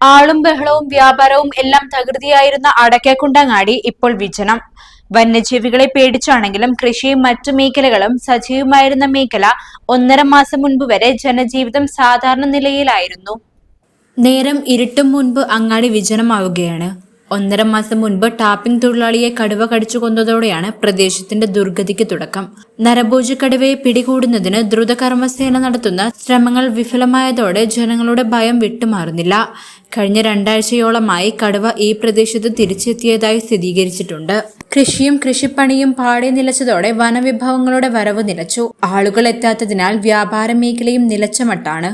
ആളും ബഹളവും വ്യാപാരവും എല്ലാം തകൃതിയായിരുന്ന അടക്കേക്കുണ്ടങ്ങാടി ഇപ്പോൾ വിജനം. വന്യജീവികളെ പേടിച്ചാണെങ്കിലും കൃഷിയും മറ്റു മേഖലകളും സജീവമായിരുന്ന മേഖല ഒന്നര മാസം മുൻപ് വരെ ജനജീവിതം സാധാരണ നിലയിലായിരുന്നു. നേരം ഇരുട്ടും മുൻപ് അങ്ങാടി വിജനമാവുകയാണ്. ഒന്നര മാസം മുൻപ് ടാപ്പിംഗ് തൊഴിലാളിയെ കടുവ കടിച്ചു കൊന്നതോടെയാണ് പ്രദേശത്തിന്റെ ദുർഗതിക്ക് തുടക്കം. നരഭോജി കടുവയെ പിടികൂടുന്നതിന് ദ്രുതകർമ്മസേന നടത്തുന്ന ശ്രമങ്ങൾ വിഫലമായതോടെ ജനങ്ങളുടെ ഭയം വിട്ടുമാറുന്നില്ല. കഴിഞ്ഞ രണ്ടാഴ്ചയോളമായി കടുവ ഈ പ്രദേശത്ത് തിരിച്ചെത്തിയതായി സ്ഥിരീകരിച്ചിട്ടുണ്ട്. കൃഷിയും കൃഷിപ്പണിയും പാടെ നിലച്ചതോടെ വനവിഭവങ്ങളുടെ വരവ് നിലച്ചു. ആളുകൾ എത്താത്തതിനാൽ വ്യാപാര മേഖലയും നിലച്ച മട്ടാണ്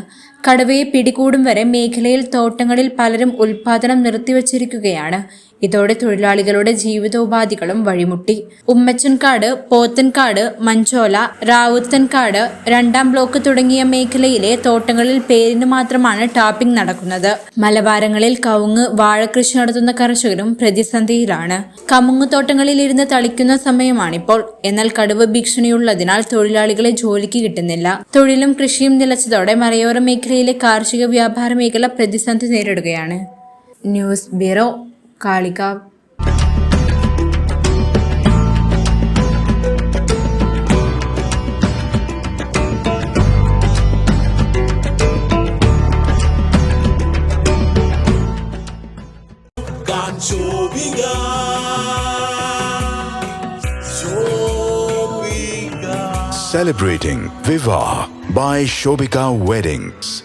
കടുവയെ പിടികൂടും വരെ മേഖലയിൽ തോട്ടങ്ങളിൽ പലരും ഉൽപാദനം നിർത്തിവച്ചിരിക്കുകയാണ്. ഇതോടെ തൊഴിലാളികളുടെ ജീവിതോപാധികളും വഴിമുട്ടി. ഉമ്മച്ചൻകാട് പോത്തൻകാട് മഞ്ചോല റാവുത്തൻകാട് രണ്ടാം ബ്ലോക്ക് തുടങ്ങിയ മേഖലയിലെ തോട്ടങ്ങളിൽ പേരിന് മാത്രമാണ് ടാപ്പിംഗ് നടക്കുന്നത്. മലബാരങ്ങളിൽ കവുങ്ങ് വാഴകൃഷി നടത്തുന്ന കർഷകരും പ്രതിസന്ധിയിലാണ്. കമുങ്ങ് തോട്ടങ്ങളിൽ ഇരുന്ന് തളിക്കുന്ന സമയമാണിപ്പോൾ. എന്നാൽ കടുവ ഭീഷണിയുള്ളതിനാൽ തൊഴിലാളികളെ ജോലിക്ക് കിട്ടുന്നില്ല. തൊഴിലും കൃഷിയും നിലച്ചതോടെ മലയോര മേഖലയിലെ കാർഷിക വ്യാപാര മേഖല പ്രതിസന്ധി നേരിടുകയാണ് news bureau Kalikavu Canchoviga. Shobika. Celebrating Viva by Shobika Weddings.